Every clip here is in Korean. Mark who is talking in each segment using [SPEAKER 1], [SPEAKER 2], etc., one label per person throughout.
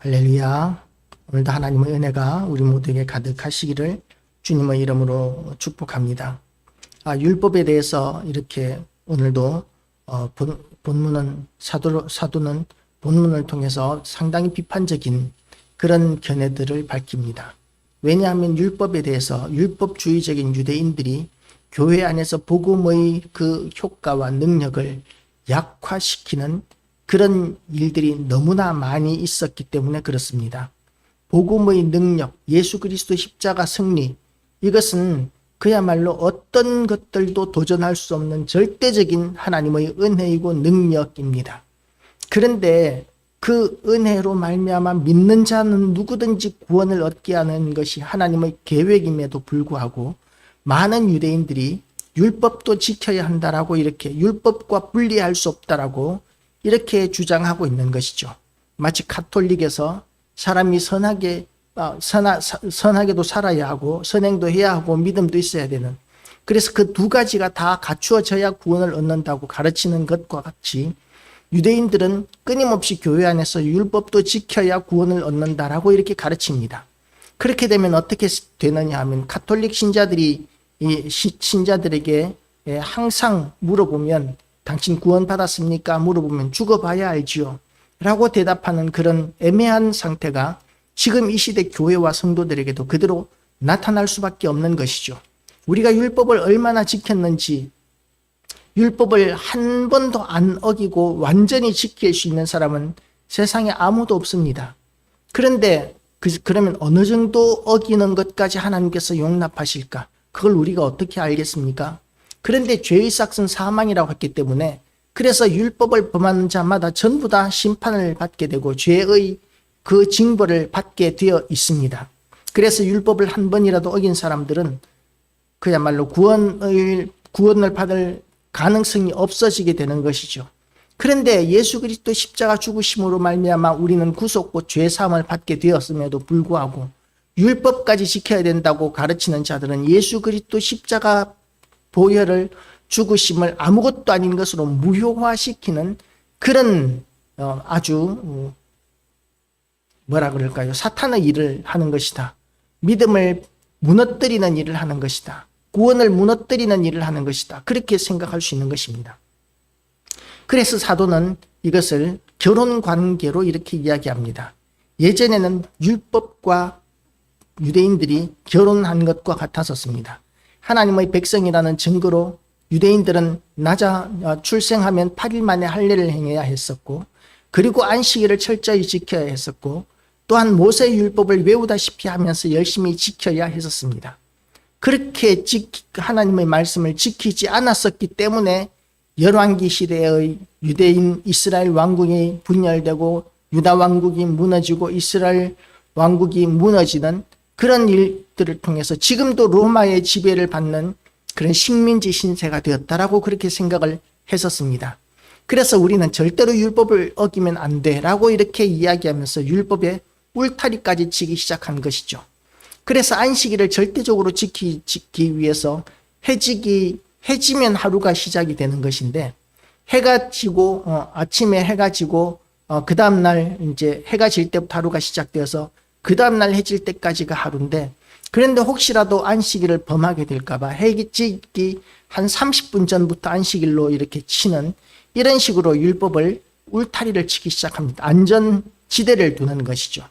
[SPEAKER 1] 할렐루야. 오늘도 하나님의 은혜가 우리 모두에게 가득하시기를 주님의 이름으로 축복합니다. 아, 율법에 대해서 이렇게 오늘도 어, 본, 본문은 사도, 사도는 본문을 통해서 상당히 비판적인 그런 견해들을 밝힙니다. 왜냐하면 율법에 대해서 율법주의적인 유대인들이 교회 안에서 복음의 그 효과와 능력을 약화시키는 그런 일들이 너무나 많이 있었기 때문에 그렇습니다. 복음의 능력, 예수 그리스도 십자가 승리, 이것은 그야말로 어떤 것들도 도전할 수 없는 절대적인 하나님의 은혜이고 능력입니다. 그런데 그 은혜로 말미암아 믿는 자는 누구든지 구원을 얻게 하는 것이 하나님의 계획임에도 불구하고 많은 유대인들이 율법도 지켜야 한다라고 이렇게 율법과 분리할 수 없다라고 이렇게 주장하고 있는 것이죠. 마치 카톨릭에서 사람이 선하게 어, 선하, 선하게도 살아야 하고 선행도 해야 하고 믿음도 있어야 되는 그래서 그 두 가지가 다 갖추어져야 구원을 얻는다고 가르치는 것과 같이 유대인들은 끊임없이 교회 안에서 율법도 지켜야 구원을 얻는다라고 이렇게 가르칩니다. 그렇게 되면 어떻게 되느냐 하면 카톨릭 신자들이 이 신자들에게 예, 항상 물어보면 당신 구원 받았습니까? 물어보면 죽어봐야 알지요. 라고 대답하는 그런 애매한 상태가 지금 이 시대 교회와 성도들에게도 그대로 나타날 수밖에 없는 것이죠. 우리가 율법을 얼마나 지켰는지 율법을 한 번도 안 어기고 완전히 지킬 수 있는 사람은 세상에 아무도 없습니다. 그런데 그, 그러면 어느 정도 어기는 것까지 하나님께서 용납하실까? 그걸 우리가 어떻게 알겠습니까? 그런데 죄의 삭은 사망이라고 했기 때문에 그래서 율법을 범하는 자마다 전부 다 심판을 받게 되고 죄의 그 징벌을 받게 되어 있습니다. 그래서 율법을 한 번이라도 어긴 사람들은 그야말로 구원을 구원을 받을 가능성이 없어지게 되는 것이죠. 그런데 예수 그리스도 십자가 죽으심으로 말미암아 우리는 구속고 죄 사함을 받게 되었음에도 불구하고 율법까지 지켜야 된다고 가르치는 자들은 예수 그리스도 십자가 보혈을 죽으심을 아무것도 아닌 것으로 무효화시키는 그런 어, 아주 어, 뭐라 그럴까요? 사탄의 일을 하는 것이다. 믿음을 무너뜨리는 일을 하는 것이다. 구원을 무너뜨리는 일을 하는 것이다. 그렇게 생각할 수 있는 것입니다. 그래서 사도는 이것을 결혼 관계로 이렇게 이야기합니다. 예전에는 율법과 유대인들이 결혼한 것과 같았었습니다. 하나님의 백성이라는 증거로 유대인들은 나자 어, 출생하면 8일 만에 할례를 행해야 했었고 그리고 안식일을 철저히 지켜야 했었고 또한 모세 율법을 외우다시피 하면서 열심히 지켜야 했었습니다. 그렇게 하나님의 말씀을 지키지 않았었기 때문에 열왕기 시대의 유대인 이스라엘 왕국이 분열되고 유다 왕국이 무너지고 이스라엘 왕국이 무너지는 그런 일들을 통해서 지금도 로마의 지배를 받는 그런 식민지 신세가 되었다라고 그렇게 생각을 했었습니다. 그래서 우리는 절대로 율법을 어기면 안 돼라고 이렇게 이야기하면서 율법의 울타리까지 치기 시작한 것이죠. 그래서 안식일을 절대적으로 지키 기 위해서 해지기 해지면 하루가 시작이 되는 것인데 해가 지고 어, 아침에 해가 지고 어, 그 다음 날 이제 해가 질 때부터 하루가 시작되어서 그 다음 날 해질 때까지가 하루인데 그런데 혹시라도 안식일을 범하게 될까봐 해기 지기 한 30분 전부터 안식일로 이렇게 치는 이런 식으로 율법을 울타리를 치기 시작합니다. 안전지대를 두는 것이죠.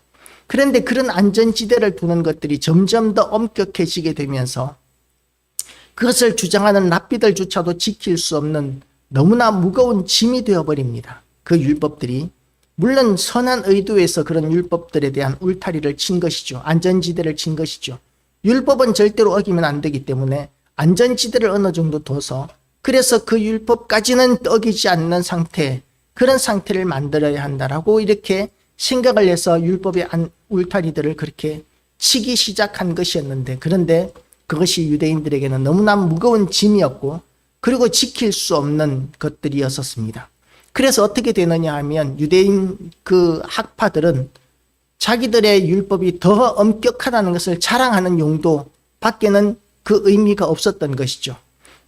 [SPEAKER 1] 그런데 그런 안전지대를 두는 것들이 점점 더 엄격해지게 되면서 그것을 주장하는 랍비들조차도 지킬 수 없는 너무나 무거운 짐이 되어버립니다. 그 율법들이. 물론 선한 의도에서 그런 율법들에 대한 울타리를 친 것이죠. 안전지대를 친 것이죠. 율법은 절대로 어기면 안 되기 때문에 안전지대를 어느 정도 둬서 그래서 그 율법까지는 어기지 않는 상태, 그런 상태를 만들어야 한다라고 이렇게 생각을 해서 율법의 울타리들을 그렇게 치기 시작한 것이었는데 그런데 그것이 유대인들에게는 너무나 무거운 짐이었고 그리고 지킬 수 없는 것들이었었습니다. 그래서 어떻게 되느냐 하면 유대인 그 학파들은 자기들의 율법이 더 엄격하다는 것을 자랑하는 용도 밖에는 그 의미가 없었던 것이죠.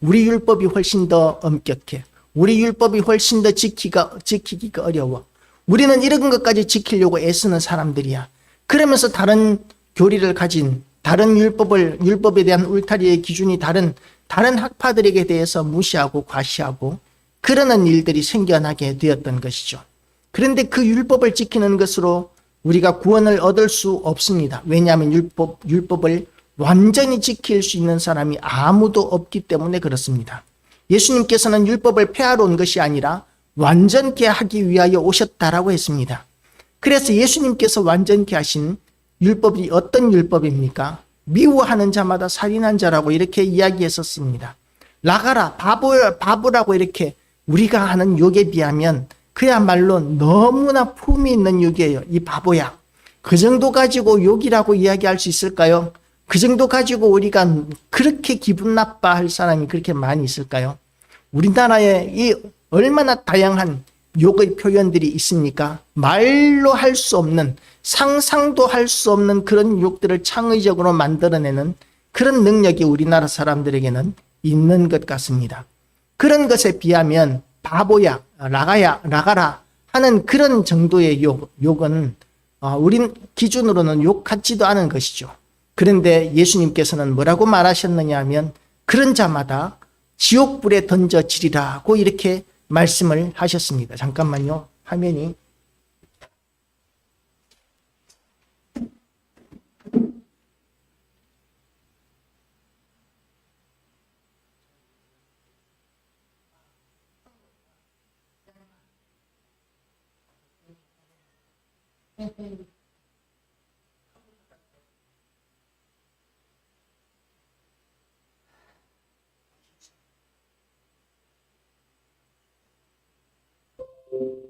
[SPEAKER 1] 우리 율법이 훨씬 더 엄격해. 우리 율법이 훨씬 더 지키가, 지키기가 어려워. 우리는 이런 것까지 지키려고 애쓰는 사람들이야. 그러면서 다른 교리를 가진 다른 율법을 율법에 대한 울타리의 기준이 다른 다른 학파들에게 대해서 무시하고 과시하고 그러는 일들이 생겨나게 되었던 것이죠. 그런데 그 율법을 지키는 것으로 우리가 구원을 얻을 수 없습니다. 왜냐하면 율법 율법을 완전히 지킬 수 있는 사람이 아무도 없기 때문에 그렇습니다. 예수님께서는 율법을 폐하러 온 것이 아니라 완전케 하기 위하여 오셨다라고 했습니다. 그래서 예수님께서 완전케 하신 율법이 어떤 율법입니까? 미워하는 자마다 살인한 자라고 이렇게 이야기했었습니다. 나가라 바보 바보라고 이렇게 우리가 하는 욕에 비하면 그야말로 너무나 품이 있는 욕이에요. 이 바보야. 그 정도 가지고 욕이라고 이야기할 수 있을까요? 그 정도 가지고 우리가 그렇게 기분 나빠할 사람이 그렇게 많이 있을까요? 우리나라에 이 얼마나 다양한 욕의 표현들이 있습니까? 말로 할 수 없는 상상도 할 수 없는 그런 욕들을 창의적으로 만들어내는 그런 능력이 우리나라 사람들에게는 있는 것 같습니다. 그런 것에 비하면 바보야, 나가야, 나가라 하는 그런 정도의 욕, 욕은 어, 우린 기준으로는 욕 같지도 않은 것이죠. 그런데 예수님께서는 뭐라고 말하셨느냐 하면 그런 자마다 지옥불에 던져지리라고 이렇게 말씀을 하셨습니다. 잠깐만요. 화면이 Thank you.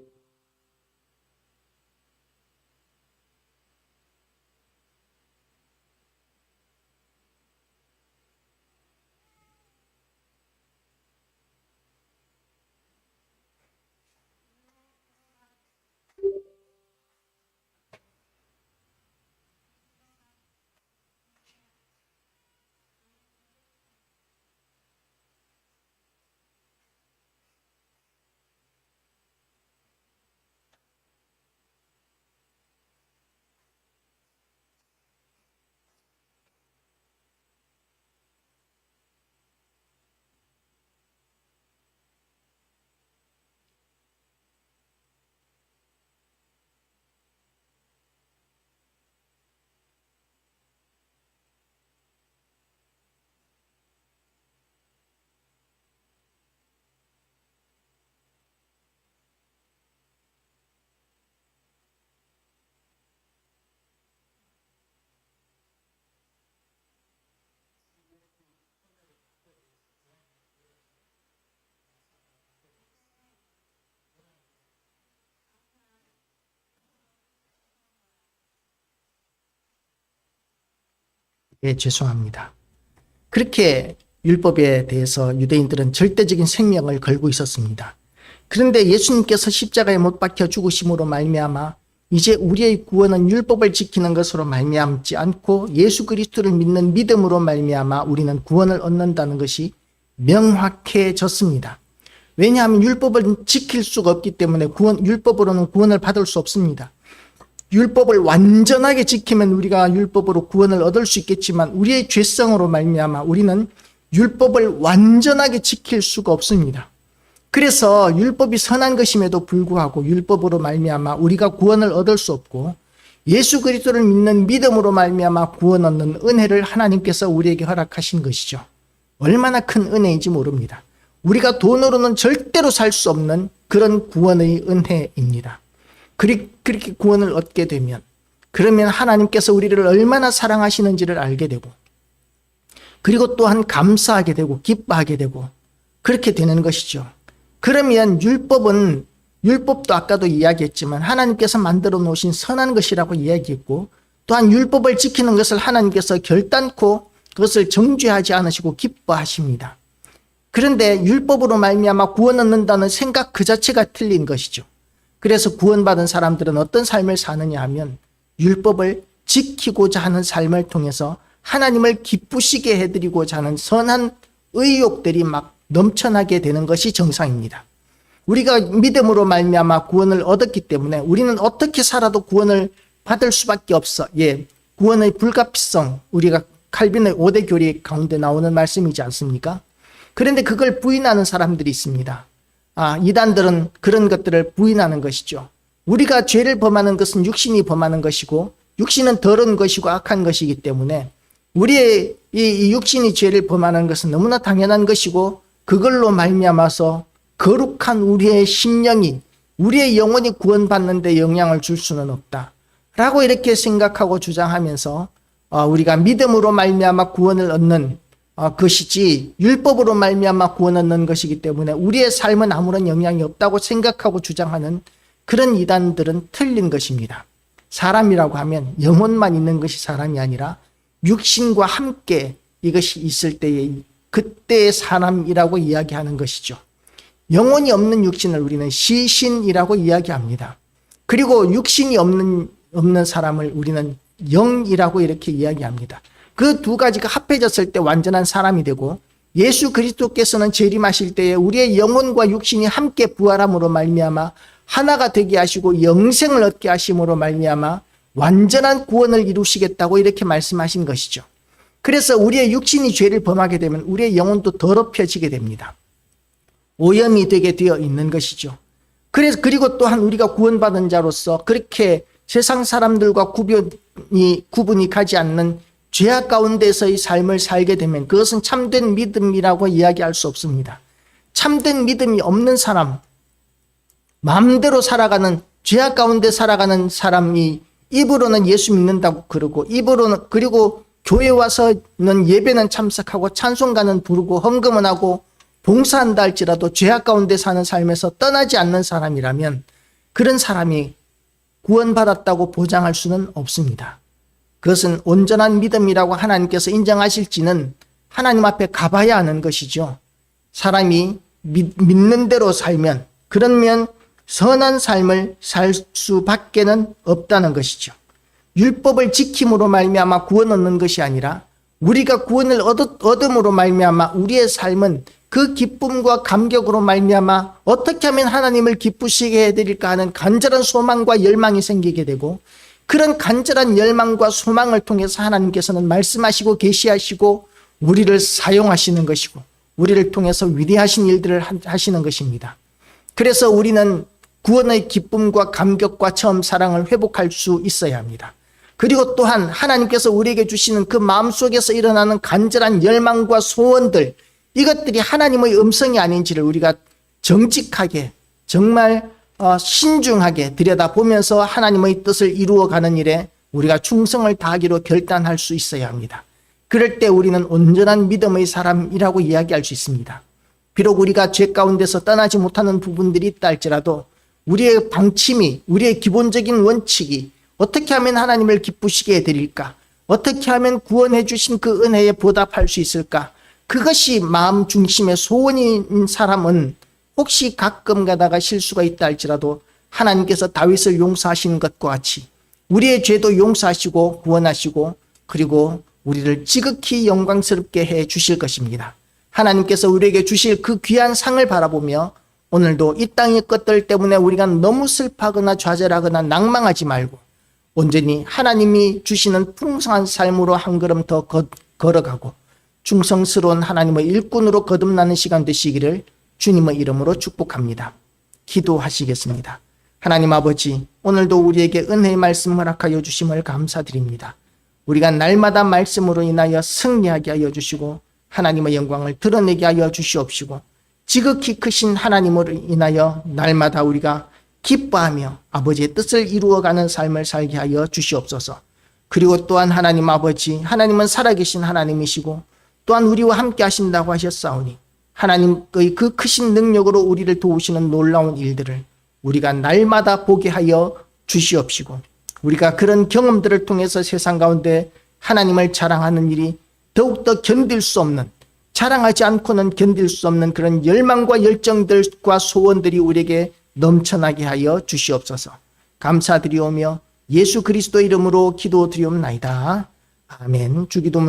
[SPEAKER 1] 예, 죄송합니다. 그렇게 율법에 대해서 유대인들은 절대적인 생명을 걸고 있었습니다. 그런데 예수님께서 십자가에 못 박혀 죽으심으로 말미암아 이제 우리의 구원은 율법을 지키는 것으로 말미암지 않고 예수 그리스도를 믿는 믿음으로 말미암아 우리는 구원을 얻는다는 것이 명확해졌습니다. 왜냐하면 율법을 지킬 수가 없기 때문에 구원 율법으로는 구원을 받을 수 없습니다. 율법을 완전하게 지키면 우리가 율법으로 구원을 얻을 수 있겠지만 우리의 죄성으로 말미암아 우리는 율법을 완전하게 지킬 수가 없습니다. 그래서 율법이 선한 것임에도 불구하고 율법으로 말미암아 우리가 구원을 얻을 수 없고 예수 그리스도를 믿는 믿음으로 말미암아 구원 얻는 은혜를 하나님께서 우리에게 허락하신 것이죠. 얼마나 큰 은혜인지 모릅니다. 우리가 돈으로는 절대로 살 수 없는 그런 구원의 은혜입니다. 그렇게 구원을 얻게 되면 그러면 하나님께서 우리를 얼마나 사랑하시는지를 알게 되고 그리고 또한 감사하게 되고 기뻐하게 되고 그렇게 되는 것이죠. 그러면 율법은 율법도 아까도 이야기했지만 하나님께서 만들어 놓으신 선한 것이라고 이야기했고 또한 율법을 지키는 것을 하나님께서 결단코 그것을 정죄하지 않으시고 기뻐하십니다. 그런데 율법으로 말미암아 구원 얻는다는 생각 그 자체가 틀린 것이죠. 그래서 구원받은 사람들은 어떤 삶을 사느냐 하면 율법을 지키고자 하는 삶을 통해서 하나님을 기쁘시게 해드리고자 하는 선한 의욕들이 막 넘쳐나게 되는 것이 정상입니다. 우리가 믿음으로 말미암아 구원을 얻었기 때문에 우리는 어떻게 살아도 구원을 받을 수밖에 없어. 예. 구원의 불가피성 우리가 칼빈의 5대 교리 가운데 나오는 말씀이지 않습니까? 그런데 그걸 부인하는 사람들이 있습니다. 아, 이단들은 그런 것들을 부인하는 것이죠. 우리가 죄를 범하는 것은 육신이 범하는 것이고 육신은 더러운 것이고 악한 것이기 때문에 우리의 이, 이 육신이 죄를 범하는 것은 너무나 당연한 것이고 그걸로 말미암아서 거룩한 우리의 심령이 우리의 영혼이 구원받는데 영향을 줄 수는 없다. 라고 이렇게 생각하고 주장하면서 어, 우리가 믿음으로 말미암아 구원을 얻는 어, 것이지 율법으로 말미암아 구원 얻는 것이기 때문에 우리의 삶은 아무런 영향이 없다고 생각하고 주장하는 그런 이단들은 틀린 것입니다. 사람이라고 하면 영혼만 있는 것이 사람이 아니라 육신과 함께 이것이 있을 때에 그때의 사람이라고 이야기하는 것이죠. 영혼이 없는 육신을 우리는 시신이라고 이야기합니다. 그리고 육신이 없는 없는 사람을 우리는 영이라고 이렇게 이야기합니다. 그 두 가지가 합해졌을 때 완전한 사람이 되고 예수 그리스도께서는 재림하실 때에 우리의 영혼과 육신이 함께 부활함으로 말미암아 하나가 되게 하시고 영생을 얻게 하심으로 말미암아 완전한 구원을 이루시겠다고 이렇게 말씀하신 것이죠. 그래서 우리의 육신이 죄를 범하게 되면 우리의 영혼도 더럽혀지게 됩니다. 오염이 되게 되어 있는 것이죠. 그래서 그리고 또한 우리가 구원받은 자로서 그렇게 세상 사람들과 구분이 구분이 가지 않는 죄악 가운데서의 삶을 살게 되면 그것은 참된 믿음이라고 이야기할 수 없습니다. 참된 믿음이 없는 사람, 마음대로 살아가는 죄악 가운데 살아가는 사람이 입으로는 예수 믿는다고 그러고 입으로는 그리고 교회 와서는 예배는 참석하고 찬송가는 부르고 헌금은 하고 봉사한다 할지라도 죄악 가운데 사는 삶에서 떠나지 않는 사람이라면 그런 사람이 구원받았다고 보장할 수는 없습니다. 그것은 온전한 믿음이라고 하나님께서 인정하실지는 하나님 앞에 가봐야 하는 것이죠. 사람이 믿, 믿는 대로 살면 그러면 선한 삶을 살 수밖에는 없다는 것이죠. 율법을 지킴으로 말미암아 구원 얻는 것이 아니라 우리가 구원을 얻, 얻음으로 말미암아 우리의 삶은 그 기쁨과 감격으로 말미암아 어떻게 하면 하나님을 기쁘시게 해드릴까 하는 간절한 소망과 열망이 생기게 되고 그런 간절한 열망과 소망을 통해서 하나님께서는 말씀하시고 계시하시고 우리를 사용하시는 것이고 우리를 통해서 위대하신 일들을 하시는 것입니다. 그래서 우리는 구원의 기쁨과 감격과 처음 사랑을 회복할 수 있어야 합니다. 그리고 또한 하나님께서 우리에게 주시는 그 마음속에서 일어나는 간절한 열망과 소원들 이것들이 하나님의 음성이 아닌지를 우리가 정직하게 정말 어, 신중하게 들여다보면서 하나님의 뜻을 이루어가는 일에 우리가 충성을 다하기로 결단할 수 있어야 합니다. 그럴 때 우리는 온전한 믿음의 사람이라고 이야기할 수 있습니다. 비록 우리가 죄 가운데서 떠나지 못하는 부분들이 있다 할지라도 우리의 방침이 우리의 기본적인 원칙이 어떻게 하면 하나님을 기쁘시게 해드릴까? 어떻게 하면 구원해 주신 그 은혜에 보답할 수 있을까? 그것이 마음 중심의 소원인 사람은 혹시 가끔 가다가 실수가 있다 할지라도 하나님께서 다윗을 용서하신 것과 같이 우리의 죄도 용서하시고 구원하시고 그리고 우리를 지극히 영광스럽게 해 주실 것입니다. 하나님께서 우리에게 주실 그 귀한 상을 바라보며 오늘도 이 땅의 것들 때문에 우리가 너무 슬퍼하거나 좌절하거나 낭망하지 말고 온전히 하나님이 주시는 풍성한 삶으로 한 걸음 더 걸어가고 충성스러운 하나님의 일꾼으로 거듭나는 시간 되시기를 주님의 이름으로 축복합니다. 기도하시겠습니다. 하나님 아버지, 오늘도 우리에게 은혜의 말씀 허락하여 주심을 감사드립니다. 우리가 날마다 말씀으로 인하여 승리하게 하여 주시고 하나님의 영광을 드러내게 하여 주시옵시고 지극히 크신 하나님으로 인하여 날마다 우리가 기뻐하며 아버지의 뜻을 이루어가는 삶을 살게 하여 주시옵소서. 그리고 또한 하나님 아버지, 하나님은 살아계신 하나님이시고 또한 우리와 함께 하신다고 하셨사오니 하나님의 그 크신 능력으로 우리를 도우시는 놀라운 일들을 우리가 날마다 보게 하여 주시옵시고 우리가 그런 경험들을 통해서 세상 가운데 하나님을 자랑하는 일이 더욱더 견딜 수 없는 자랑하지 않고는 견딜 수 없는 그런 열망과 열정들과 소원들이 우리에게 넘쳐나게 하여 주시옵소서. 감사드리오며 예수 그리스도 이름으로 기도드리옵나이다. 아멘. 주기도문